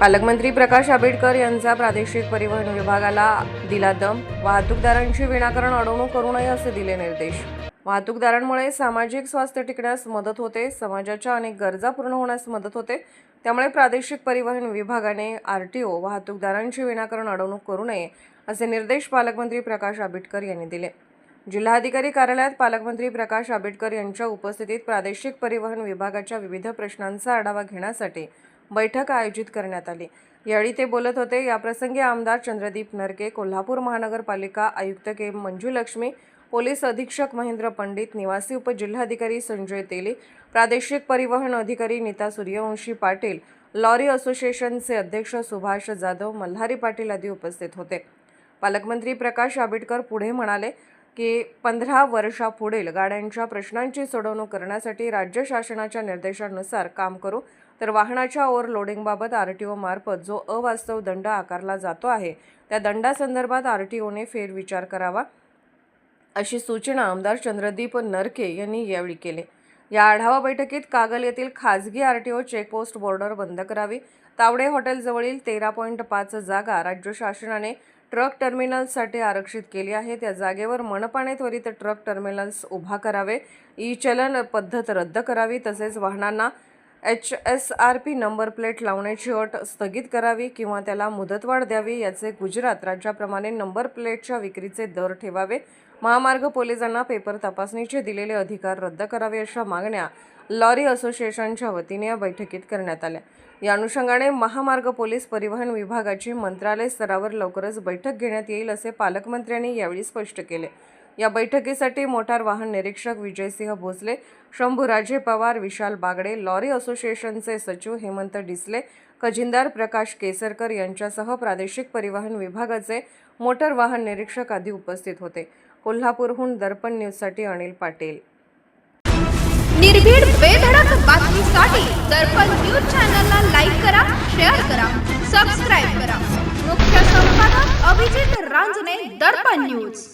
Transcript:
पालकमंत्री प्रकाश आंबेडकर यांचा प्रादेशिक परिवहन विभागाला दिला दम. वाहतूकदारांची विनाकारण अडवणूक करू नये असे दिले निर्देश. वाहतूकदारांमुळे सामाजिक स्वास्थ्य टिकण्यास मदत होते समाजाच्या अनेक गरजा पूर्ण होण्यास मदत होते. त्यामुळे प्रादेशिक परिवहन विभागाने आर टी ओ वाहतूकदारांची विनाकारण अडवणूक करू नये असे निर्देश पालकमंत्री प्रकाश आंबेडकर यांनी दिले. जिल्हाधिकारी कार्यालयात पालकमंत्री प्रकाश आंबेडकर यांच्या उपस्थितीत प्रादेशिक परिवहन विभागाच्या विविध प्रश्नांचा आढावा घेण्यासाठी बैठक आयोजित करण्यात आली. यावेळी ते बोलत होते याप्रसंगी आमदार चंद्रदीप नरके कोल्हापूर महानगरपालिका आयुक्त के. मंजुलक्ष्मी पोलीस अधीक्षक महेंद्र पंडित निवासी उपजिल्हाधिकारी संजय तेली प्रादेशिक परिवहन अधिकारी नीता सूर्यवंशी पाटील लॉरी असोसिएशनचे अध्यक्ष सुभाष जाधव मल्हारी पाटील आदी उपस्थित होते. पालकमंत्री प्रकाश आंबेडकर पुढे म्हणाले की पंधरा वर्षापुढील गाड्यांच्या प्रश्नांची सोडवणूक करण्यासाठी राज्य शासनाच्या निर्देशानुसार काम करू तर वाहनाच्या ओव्हरलोडिंगबाबत आर टी ओमार्फत जो अवास्तव दंड आकारला जातो आहे त्या दंडासंदर्भात आर टी ओने फेरविचार करावा अशी सूचना आमदार चंद्रदीप नरके यांनी यावेळी केली. या आढावा बैठकीत कागल येथील खाजगी R T O checkpost border बंद करावी तावडे हॉटेलजवळील तेरा पॉईंट पाच जागा राज्य शासनाने ट्रक टर्मिनल्ससाठी आरक्षित केली आहे त्या जागेवर मनपाने त्वरित ट्रक टर्मिनल्स उभा करावे ई चलन पद्धत रद्द करावी तसेच वाहनांना H S R P number plate लावण्याची अट स्थगित करावी किंवा त्याला मुदतवाढ द्यावी याचे गुजरात राज्याप्रमाणे नंबर प्लेटच्या विक्रीचे दर ठेवावे. महामार्ग पोलिसांना पेपर तपासणीचे दिलेले अधिकार रद्द करावे अशा मागण्या लॉरी असोसिएशनच्या वतीने या बैठकीत करण्यात आल्या. या अनुषंगाने महामार्ग पोलीस परिवहन विभागाची मंत्रालय स्तरावर लवकरच बैठक घेण्यात येईल असे पालकमंत्र्यांनी यावेळी स्पष्ट केले. या बैठकीसाठी मोटार वाहन निरीक्षक विजयसिंह भोसले शंभूराजे पवार विशाल बागडे लॉरी असोसिएशनचे सचिव हेमंत डिसले खजिनदार प्रकाश केसरकर यांच्यासह प्रादेशिक परिवहन विभागाचे मोटर वाहन निरीक्षक आदी उपस्थित होते. कोल्हापूरहून दर्पण न्यूजसाठी अनिल पाटील. निर्भीड बेधडक बातमीसाठी दर्पण न्यूज चॅनलला लाईक करा शेअर करा सबस्क्राईब करा. मुख्य संपादक अभिजित रांजणे दर्पण न्यूज.